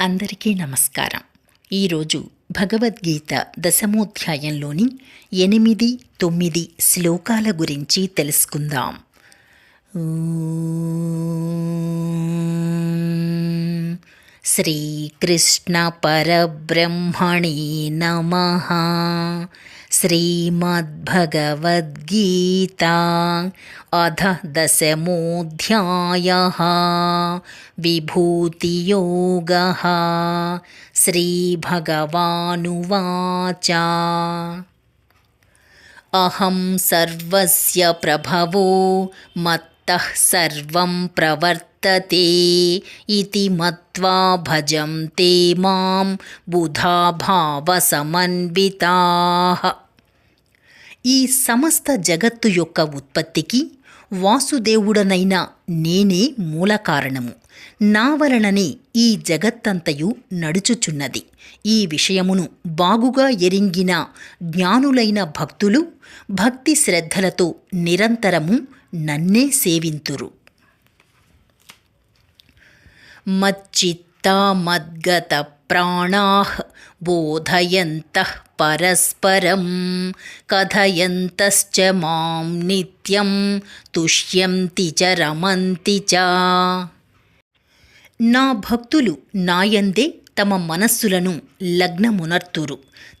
అందరికీ నమస్కారం. ఈరోజు భగవద్గీత దశమోధ్యాయంలోని ఎనిమిది తొమ్మిది శ్లోకాల గురించి తెలుసుకుందాం. श्रीकृष्णपरब्रह्मणे नमः। श्रीमद्भगवद्गीता अध दशमोऽध्यायः। विभूतियोगः। श्रीभगवानुवाच। अहं सर्वस्य प्रभवो मत्तः सर्वं प्रवर्त प्रवर्तते इति मत्वा भजन्ते मां बुधा भावसमन्विताः ఈ సమస్త జగత్తు యొక్క ఉత్పత్తికి వాసుదేవుడనైన నేనే మూల కారణము నా వలననే ఈ జగత్తంతయు నడుచుచున్నది ఈ విషయమును బాగుగా ఎరింగిన జ్ఞానులైన భక్తులు భక్తి శ్రద్ధలతో నిరంతరము నన్నే సేవింతురు మచ్చిత్తా మద్గత ప్రాణా బోధయంతః పరస్పరం కథయంతశ్చ మాం నిత్యం తుష్యంతి చ రమంతి చ నా భక్తులు నాయందే తమ మనస్సులను లగ్నమునర్తురు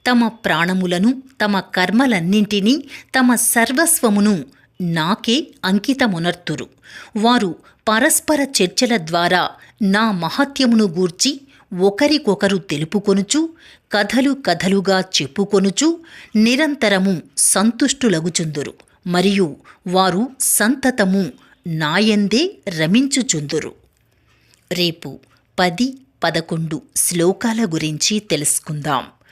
తమ ప్రాణములను తమ కర్మలన్నింటినీ తమ సర్వస్వమును నాకే అంకితమునర్తురు. వారు పరస్పర చర్చల ద్వారా నా మహత్యమును గూర్చి ఒకరికొకరు తెలుపుకొనుచు కథలు కథలుగా చెప్పుకొనుచు నిరంతరము సంతుష్టులగుచుందురు. మరియు వారు సంతతము నాయందే రమించుచుందురు. రేపు పది పదకొండు శ్లోకాల గురించి తెలుసుకుందాం.